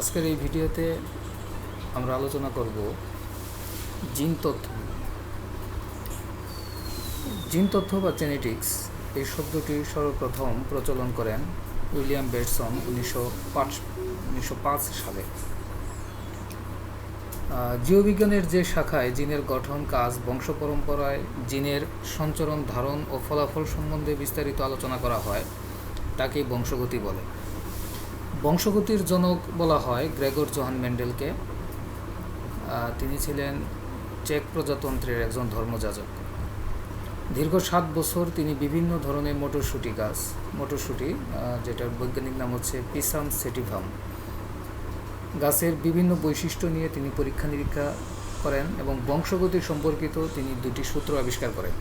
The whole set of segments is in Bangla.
আজকের এই ভিডিওতে আমরা আলোচনা করব জিন তথ্য। জিন তথ্য বা জেনেটিক্স এই শব্দটি সর্বপ্রথম প্রচলন করেন উইলিয়াম বেটসন উনিশশো পাঁচ উনিশশো পাঁচ সালে। জীববিজ্ঞানের যে শাখায় জিনের গঠন, কাজ বংশ পরম্পরায় জিনের সঞ্চরণ, ধারণ ও ফলাফল সম্বন্ধে বিস্তারিত আলোচনা করা হয়, তাকেই বংশগতি বলে। বংশগতির জনক বলা হয় গ্রেগর জোহান মেন্ডেলকে। তিনি ছিলেন চেক প্রজাতন্ত্রের একজন ধর্মযাজক। দীর্ঘ সাত বছর তিনি বিভিন্ন ধরনের মটরশুঁটি গাছ, মটরশুঁটি যেটার বৈজ্ঞানিক নাম হচ্ছে পিসাম সেটিভাম। গাছের বিভিন্ন বৈশিষ্ট্য নিয়ে তিনি পরীক্ষা নিরীক্ষা করেন এবং বংশগতি সম্পর্কিত তিনি দুটি সূত্র আবিষ্কার করেন।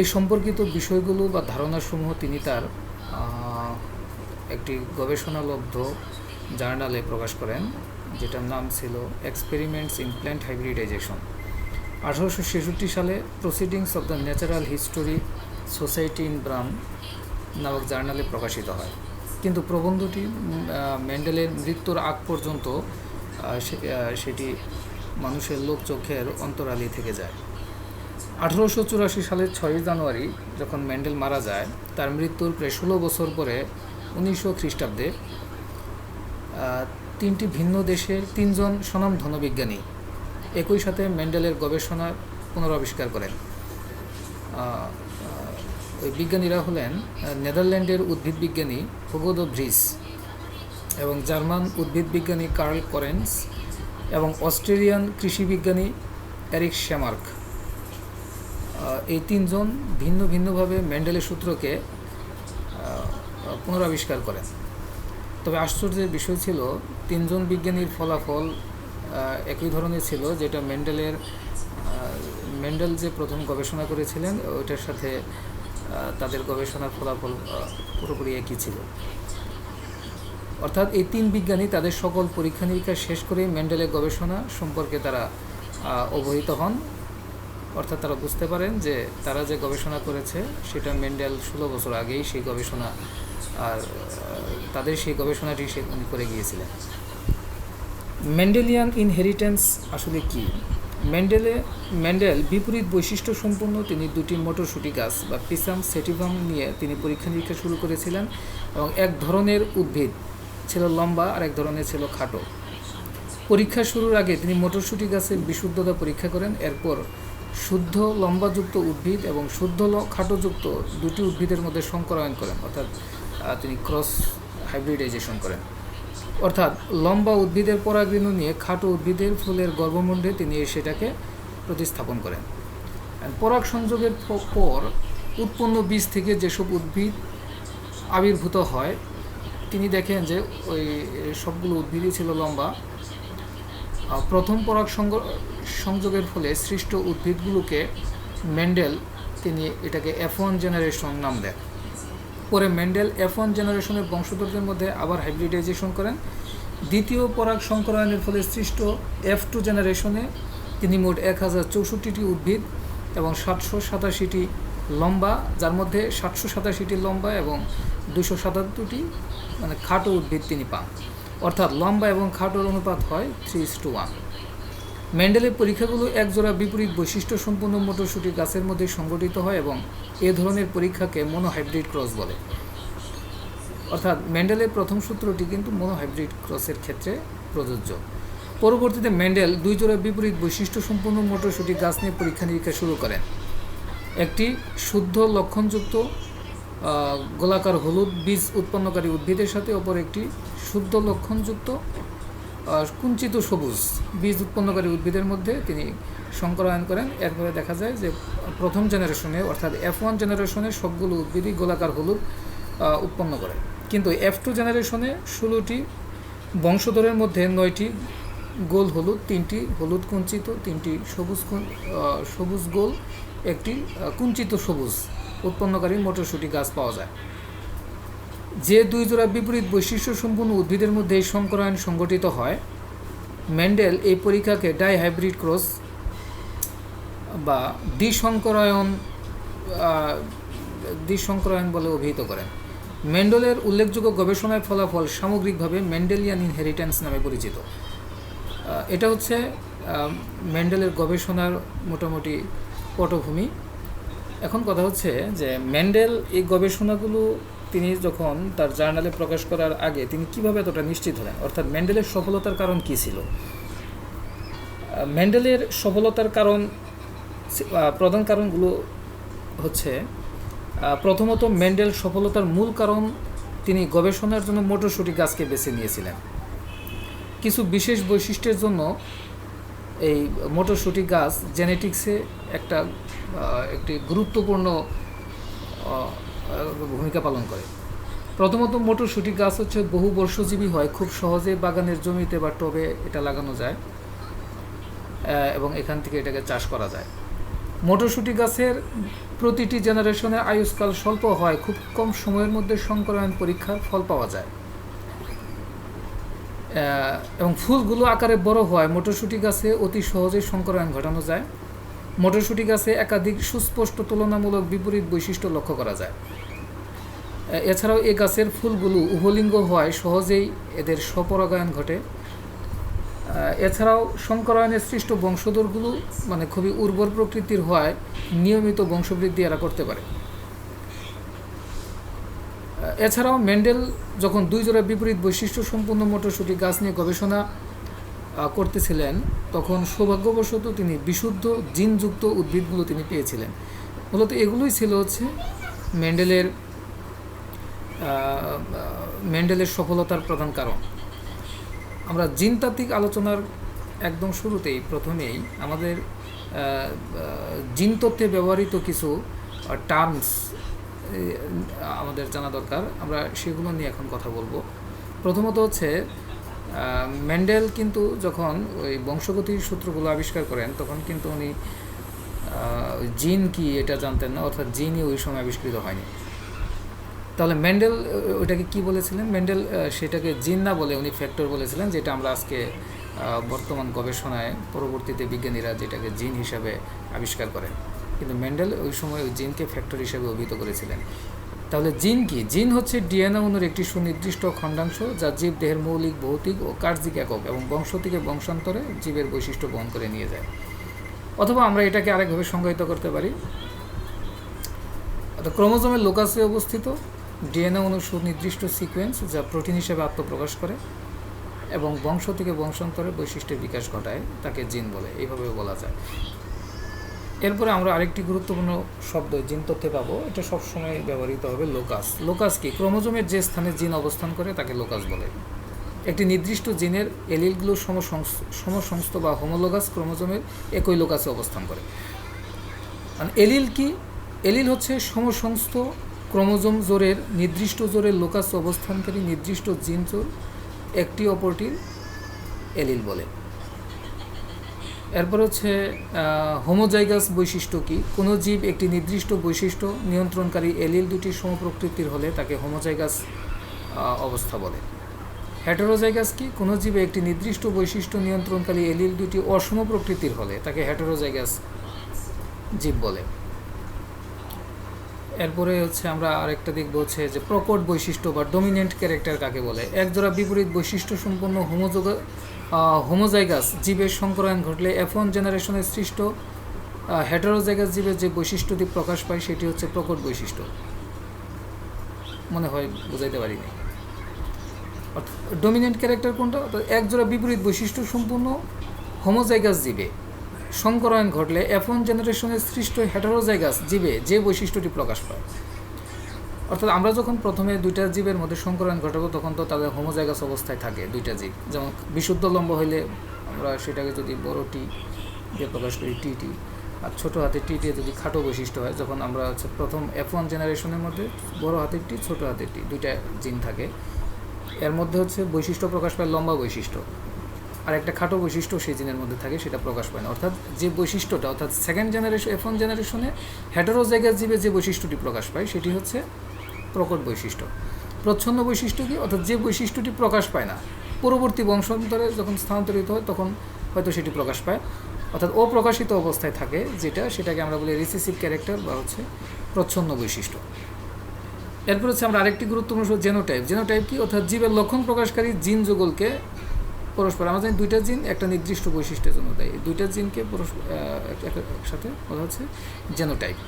এই সম্পর্কিত বিষয়গুলো বা ধারণাসমূহ তিনি তার একটি গবেষণালব্ধ জার্নালে প্রকাশ করেন, যেটার নাম ছিল এক্সপেরিমেন্টস ইন প্ল্যান্ট হাইব্রিডাইজেশন আঠারোশো ছেষট্টি সালে proceedings of the natural history society in Brunn নামক জার্নালে প্রকাশিত হয়। কিন্তু প্রবন্ধটি ম্যান্ডেলের মৃত্যুর আগ পর্যন্ত সেটি মানুষের লোক চোখের অন্তরালি থেকে যায়। আঠারোশো চুরাশি সালের ছয়ই জানুয়ারি যখন ম্যান্ডেল মারা যায়, তার মৃত্যুর প্রায় ষোলো বছর পরে উনিশশো খ্রিস্টাব্দে তিনটি ভিন্ন দেশের তিনজন স্বনামধন্য ধনবিজ্ঞানী একই সাথে মেন্ডেলের গবেষণার পুনরাবিষ্কার করেন। ওই বিজ্ঞানীরা হলেন নেদারল্যান্ডের উদ্ভিদ বিজ্ঞানী ভ্রিস এবং জার্মান উদ্ভিদ বিজ্ঞানী কার্ল করেন্স এবং অস্ট্রেলিয়ান কৃষি বিজ্ঞানী এরিক শ্যামার্ক। এই তিনজন ভিন্ন ভিন্নভাবে মেন্ডেলের সূত্রকে পুনরাবিষ্কার করেন। তবে আশ্চর্যের বিষয় ছিল, তিনজন বিজ্ঞানীর ফলাফল একই ধরনের ছিল, যেটা মেন্ডেলের মেন্ডেল যে প্রথম গবেষণা করেছিলেন, ওইটার সাথে তাদের গবেষণার ফলাফল পুরোপুরি একই ছিল। অর্থাৎ এই তিন বিজ্ঞানী তাদের সকল পরীক্ষা নিরীক্ষা শেষ করে মেন্ডেলের গবেষণা সম্পর্কে তারা অবহিত হন। অর্থাৎ তারা বুঝতে পারেন যে তারা যে গবেষণা করেছে, সেটা মেন্ডেল ষোলো বছর আগেই সেই গবেষণা আর তাদের সেই গবেষণাটি সে উনি করে গিয়েছিলেন। মেন্ডেলিয়ান ইনহেরিটেন্স আসলে কি? মেন্ডেলে, মেন্ডেল বিপরীত বৈশিষ্ট্য সম্পন্ন তিনি দুটি মটরশুঁটি গাছ বা পিসাম সেটিভাম নিয়ে তিনি পরীক্ষা নিরীক্ষা শুরু করেছিলেন এবং এক ধরনের উদ্ভিদ ছিল লম্বা আর এক ধরনের ছিল খাটো। পরীক্ষা শুরুর আগে তিনি মটরশুঁটি গাছের বিশুদ্ধতা পরীক্ষা করেন, এরপর শুদ্ধ লম্বাযুক্ত উদ্ভিদ এবং শুদ্ধ খাটোযুক্ত দুটি উদ্ভিদের মধ্যে সংকরায়ন করেন, অর্থাৎ তিনি ক্রস হাইব্রিডাইজেশন করেন। অর্থাৎ লম্বা উদ্ভিদের পরাগরেণু নিয়ে খাটো উদ্ভিদের ফুলের গর্ভমণ্ডে তিনি সেটাকে প্রতিস্থাপন করেন। পরাগ সংযোগের পর উৎপন্ন বীজ থেকে যেসব উদ্ভিদ আবির্ভূত হয়, তিনি দেখেন যে ওই সবগুলো উদ্ভিদই ছিল লম্বা। প্রথম পরাগ সংযোগের ফলে সৃষ্ট উদ্ভিদগুলোকে মেন্ডেল তিনি এটাকে এফ জেনারেশন নাম দেন। পরে মেন্ডেল এফ ওয়ান জেনারেশনের বংশধরদের মধ্যে আবার হাইব্রিডাইজেশন করেন। দ্বিতীয় পরাগ সংকরায়নের ফলে সৃষ্ট এফ টু জেনারেশনে তিনি মোট এক হাজার চৌষট্টিটি উদ্ভিদ এবং সাতশো সাতাশিটি লম্বা, যার মধ্যে সাতশো সাতাশিটি লম্বা এবং দুশো সাতাত্তরটি মানে খাটো উদ্ভিদ তিনি পান। অর্থাৎ লম্বা এবং খাটোর অনুপাত হয় থ্রি ইস টু ওয়ান মেন্ডেলের পরীক্ষাগুলো একজোড়া বিপরীত বৈশিষ্ট্য সম্পন্ন মটরশুঁটি গাছের মধ্যে সংগঠিত হয় এবং এ ধরনের পরীক্ষাকে মনোহাইব্রিড ক্রস বলে। অর্থাৎ ম্যান্ডেলের প্রথম সূত্রটি কিন্তু মনোহাইব্রিড ক্রসের ক্ষেত্রে প্রযোজ্য। পরবর্তীতে ম্যান্ডেল দুই জোড়া বিপরীত বৈশিষ্ট্য সম্পন্ন মটরশুঁটি গাছ নিয়ে পরীক্ষা নিরীক্ষা শুরু করেন একটি শুদ্ধ লক্ষণযুক্ত গোলাকার হলুদ বীজ উৎপন্নকারী উদ্ভিদের সাথে, অপর একটি শুদ্ধ লক্ষণযুক্ত কুঞ্চিত সবুজ বীজ উৎপন্নকারী উদ্ভিদের মধ্যে তিনি সংকরায়ন করেন। এরপরে দেখা যায় যে প্রথম জেনারেশনে, অর্থাৎ এফ ওয়ান জেনারেশনে সবগুলো উদ্ভিদই গোলাকার হলুদ উৎপন্ন করে। কিন্তু এফ টু জেনারেশনে ষোলোটি বংশধরের মধ্যে নয়টি গোল হলুদ, তিনটি হলুদ কুঞ্চিত, তিনটি সবুজ সবুজ গোল, একটি কুঞ্চিত সবুজ উৎপন্নকারী মটরশুঁটি গাছ পাওয়া যায়। যে দুই জোড়া বিপরীত বৈশিষ্ট্য সম্পূর্ণ উদ্ভিদের মধ্যে এই সংকরায়ন সংগঠিত হয় মেন্ডেল এই পরীক্ষাকে ডাই হাইব্রিড ক্রস বা দ্বিসংকরায়ন দ্বিসংকরায়ন বলে অভিহিত করেন। মেন্ডেলের উল্লেখযোগ্য গবেষণার ফলাফল সামগ্রিকভাবে মেন্ডেলিয়ান ইনহেরিটেন্স নামে পরিচিত। এটা হচ্ছে মেন্ডেলের গবেষণার মোটামুটি পটভূমি। এখন কথা হচ্ছে যে মেন্ডেল এই গবেষণাগুলো তিনি যখন তার জার্নালে প্রকাশ করার আগে তিনি কীভাবে এতটা নিশ্চিত হলেন? অর্থাৎ মেন্ডেলের সফলতার কারণ কী ছিল? ম্যান্ডেলের সফলতার কারণ প্রধান কারণগুলো হচ্ছে প্রথমত মেন্ডেল সফলতার মূল কারণ তিনি গবেষণার জন্য মটরশুঁটি গাছকে বেছে নিয়েছিলেন। কিছু বিশেষ বৈশিষ্ট্যের জন্য এই মটরশুঁটি গাছ জেনেটিক্সে একটা একটি গুরুত্বপূর্ণ ভূমিকা পালন করে। প্রথমত মটরশুঁটি গাছ হচ্ছে বহু বর্ষজীবী হয়, খুব সহজে বাগানের জমিতে বা টবে এটা লাগানো যায় এবং এখান থেকে এটাকে চাষ করা যায়। মটরশুঁটি গাছের প্রতিটি জেনারেশনের আয়ুষ্কাল স্বল্প হয়, খুব কম সময়ের মধ্যে সংকরায়ন পরীক্ষার ফল পাওয়া যায়। এবং ফুলগুলো আকারে বড় হয়। মটরশুঁটি গাছে অতি সহজে সংকরায়ন ঘটানো যায়। মটরশুঁটি গাছে একাধিক সুস্পষ্ট তুলনামূলক বিপরীত বৈশিষ্ট্য লক্ষ্য করা যায়। এছাড়াও এ গাছের ফুলগুলো উভলিঙ্গ হয় সহজেই এদের স্বপরাগায়ন ঘটে। এছাড়াও সংকরায়নের সৃষ্ট বংশধরগুলো মানে খুবই উর্বর প্রকৃতির হয় নিয়মিত বংশবৃদ্ধি এরা করতে পারে। এছাড়াও মেন্ডেল যখন দুই জোড়া বিপরীত বৈশিষ্ট্য সম্পন্ন মটরশুঁটি গাছ নিয়ে গবেষণা করতেছিলেন, তখন সৌভাগ্যবশত তিনি বিশুদ্ধ জিনযুক্ত উদ্ভিদগুলো তিনি পেয়েছিলেন। মূলত এগুলোই ছিল হচ্ছে মেন্ডেলের মেন্ডেলের সফলতার প্রধান কারণ। আমরা জিনতাত্ত্বিক আলোচনার একদম শুরুতেই প্রথমেই আমাদের জিন ব্যবহৃত কিছু টার্মস আমাদের জানা দরকার। আমরা সেগুলো নিয়ে এখন কথা বলব। প্রথমত হচ্ছে আহ, মেন্ডেল কিন্তু যখন ওই বংশগতির সূত্রগুলো আবিষ্কার করেন তখন কিন্তু উনি জিন কি এটা জানতেন না অর্থাৎ জিনই ওই সময় আবিষ্কৃত হয়নি। তাহলে ম্যান্ডেল ওইটাকে কি বলেছিলেন? ম্যান্ডেল সেটাকে জিন না বলে উনি ফ্যাক্টর বলেছিলেন যেটা আমরা আজকে বর্তমান গবেষণায় পরবর্তীতে বিজ্ঞানীরা যেটাকে জিন হিসাবে আবিষ্কার করেন। কিন্তু ম্যান্ডেল ওই সময় ওই জিনকে ফ্যাক্টর হিসাবে অভিহিত করেছিলেন। তাহলে জিন কি? জিন হচ্ছে ডিএনএ অণুর একটি সুনির্দিষ্ট খণ্ডাংশ যা জীব দেহের মৌলিক, ভৌতিক ও কার্যিক একক এবং বংশ থেকে বংশান্তরে জীবের বৈশিষ্ট্য বহন করে নিয়ে যায়। অথবা আমরা এটাকে আরেকভাবে সংজ্ঞায়িত করতে পারি। অর্থাৎ ক্রোমোজোমের লোকাসে অবস্থিত ডিএনএ অণুর সুনির্দিষ্ট সিকোয়েন্স যা প্রোটিন হিসেবে আত্মপ্রকাশ করে এবং বংশ থেকে বংশান্তরে বৈশিষ্ট্যের বিকাশ ঘটায়, তাকে জিন বলে। এইভাবেও বলা যায়। এরপরে আমরা আরেকটি গুরুত্বপূর্ণ শব্দ, জিন তথ্যে পাবো। এটা সবসময় ব্যবহৃত হবে লোকাস। লোকাস কি? ক্রোমোজোমের যে স্থানে জিন অবস্থান করে, তাকে লোকাস বলে। একটি নির্দিষ্ট জিনের এলিলগুলো সমসংস- সমসংস্থ বা হোমোলোগাস ক্রোমোজোমের একই লোকাসে অবস্থান করে। আর এলিল কি? এলিল হচ্ছে সমসংস্থ ক্রোমোজোম জোরের নির্দিষ্ট জোরের লোকাস অবস্থানকারী নির্দিষ্ট জিন জোর, একটি অপরটির এলিল বলে। এরপর হচ্ছে হোমোজাইগাস বৈশিষ্ট্য কি? কোনো জীব একটি নির্দিষ্ট বৈশিষ্ট্য নিয়ন্ত্রণকারী এলিল দুটি সমপ্রকৃতির হলে তাকে হোমোজাইগাস অবস্থা বলে। হেটেরোজাইগাস কি? কোনো জীবে একটি নির্দিষ্ট বৈশিষ্ট্য নিয়ন্ত্রণকারী এলিল দুটি অসম প্রকৃতির হলে তাকে হেটেরোজাইগাস জীব বলে। এরপরে হচ্ছে আমরা আরেকটা দেখব হচ্ছে যে প্রকট বৈশিষ্ট্য বা ডমিনেন্ট ক্যারেক্টার কাকে বলে? একজোড়া বিপরীত বৈশিষ্ট্য সম্পন্ন হোমোযোগ হোমোজাইগাস জীবের সংকরায়ন ঘটলে এফ ওয়ান জেনারেশনের সৃষ্ট হেটারোজাইগাস জীবের যে বৈশিষ্ট্যটি প্রকাশ পায় সেটি হচ্ছে প্রকট বৈশিষ্ট্য। মনে হয় বুঝাইতে পারিনি। ডমিনেন্ট ক্যারেক্টার কোনটা? অর্থাৎ একজোড়া বিপরীত বৈশিষ্ট্য সম্পূর্ণ হোমোজাইগাস জীবে। সংকরায়ন ঘটলে এফ ওয়ান জেনারেশনের সৃষ্ট হেটারোজাইগাস জীবে যে বৈশিষ্ট্যটি প্রকাশ পায়। অর্থাৎ আমরা যখন প্রথমে দুইটা জীবের মধ্যে সংকরায়ন ঘটাবো, তখন তো তাদের হোমোজাইগাস অবস্থায় থাকে দুইটা জীব। যেমন বিশুদ্ধ লম্ব হইলে আমরা সেটাকে যদি বড় টি দিয়ে প্রকাশ করি, টি টি, আর ছোটো হাতের টি টি যদি খাটো বৈশিষ্ট্য হয়, যখন আমরা হচ্ছে প্রথম এফ ওয়ান জেনারেশনের মধ্যে বড় হাতের টি, ছোটো হাতের টি, দুইটা জিন থাকে। এর মধ্যে হচ্ছে বৈশিষ্ট্য প্রকাশ পায় লম্বা বৈশিষ্ট্য। আর একটা খাটো বৈশিষ্ট্য সেই জিনের মধ্যে থাকে, সেটা প্রকাশ পায় না। অর্থাৎ যে বৈশিষ্ট্যটা, অর্থাৎ সেকেন্ড জেনারেশন এফ ওয়ান জেনারেশনে হেটারোজাইগাস জীবে যে বৈশিষ্ট্যটি প্রকাশ পায়, সেটি হচ্ছে প্রকট বৈশিষ্ট্য। প্রচ্ছন্ন বৈশিষ্ট্য কি? অর্থাৎ যে বৈশিষ্ট্যটি প্রকাশ পায় না, পরবর্তী বংশান্তরে যখন স্থানান্তরিত হয়, তখন হয়তো সেটি প্রকাশ পায়। অর্থাৎ অপ্রকাশিত অবস্থায় থাকে যেটা, সেটাকে আমরা বলি রিসেসিভ ক্যারেক্টার বা হচ্ছে প্রচ্ছন্ন বৈশিষ্ট্য। এরপর হচ্ছে আমরা আরেকটি গুরুত্বপূর্ণ জেনোটাইপ জেনোটাইপ কি? অর্থাৎ জীবের লক্ষণ প্রকাশকারী জিন যুগলকে পরস্পর, আমরা জানি দুইটা জিন একটা নির্দিষ্ট বৈশিষ্ট্যের জন্য দেয়। এই দুইটা জিনকে পরস্পর একসাথে বলা হচ্ছে জেনোটাইপ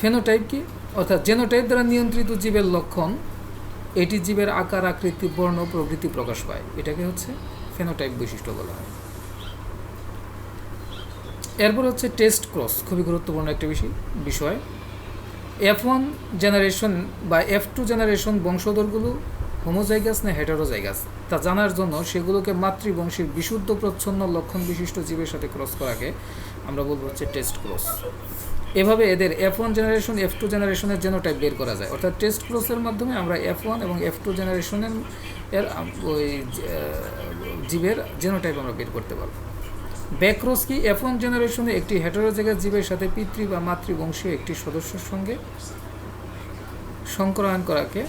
ফেনোটাইপ কি? অর্থাৎ জেনোটাইপ দ্বারা নিয়ন্ত্রিত জীবের লক্ষণ, এটি জীবের আকার, আকৃতি, বর্ণ প্রকৃতি প্রকাশ পায়। এটাকে হচ্ছে ফেনোটাইপ বৈশিষ্ট্য বলা হয়। এরপর হচ্ছে টেস্ট ক্রস খুবই গুরুত্বপূর্ণ একটা বিষয় বিষয়। এফ ওয়ান জেনারেশন বা এফ টু জেনারেশন বংশধরগুলো হোমোজাইগাস না হেটারোজাইগাস তা জানার জন্য সেগুলোকে মাতৃবংশের বিশুদ্ধ প্রচ্ছন্ন লক্ষণ বিশিষ্ট জীবের সাথে ক্রস করাকে আমরা বলব হচ্ছে টেস্ট ক্রস এভাবে এদের F one generation F two জেনারেশনের জেনোটাইপ বের করা যায়। অর্থাৎ টেস্ট ক্রসের মাধ্যমে আমরা এফ ওয়ান এবং এফ টু জেনারেশনের এর ওই জীবের জেনোটাইপ আমরা বের করতে পারব। ব্যাক্রোস কি? এফ ওয়ান জেনারেশনে একটি হেটারোজাইগাস জীবের সাথে পিতৃ বা মাতৃবংশীয় একটি সদস্যের সঙ্গে সংকরায়ন করাকে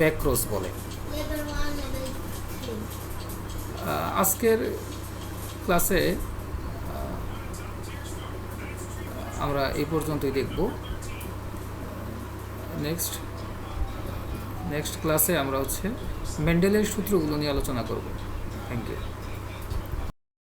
ব্যাক্রোস বলে। আজকের ক্লাসে আমরা এই পর্যন্তই দেখব। নেক্সট নেক্সট ক্লাসে আমরা হচ্ছে মেন্ডেলের সূত্রগুলো নিয়ে আলোচনা করব। Thank you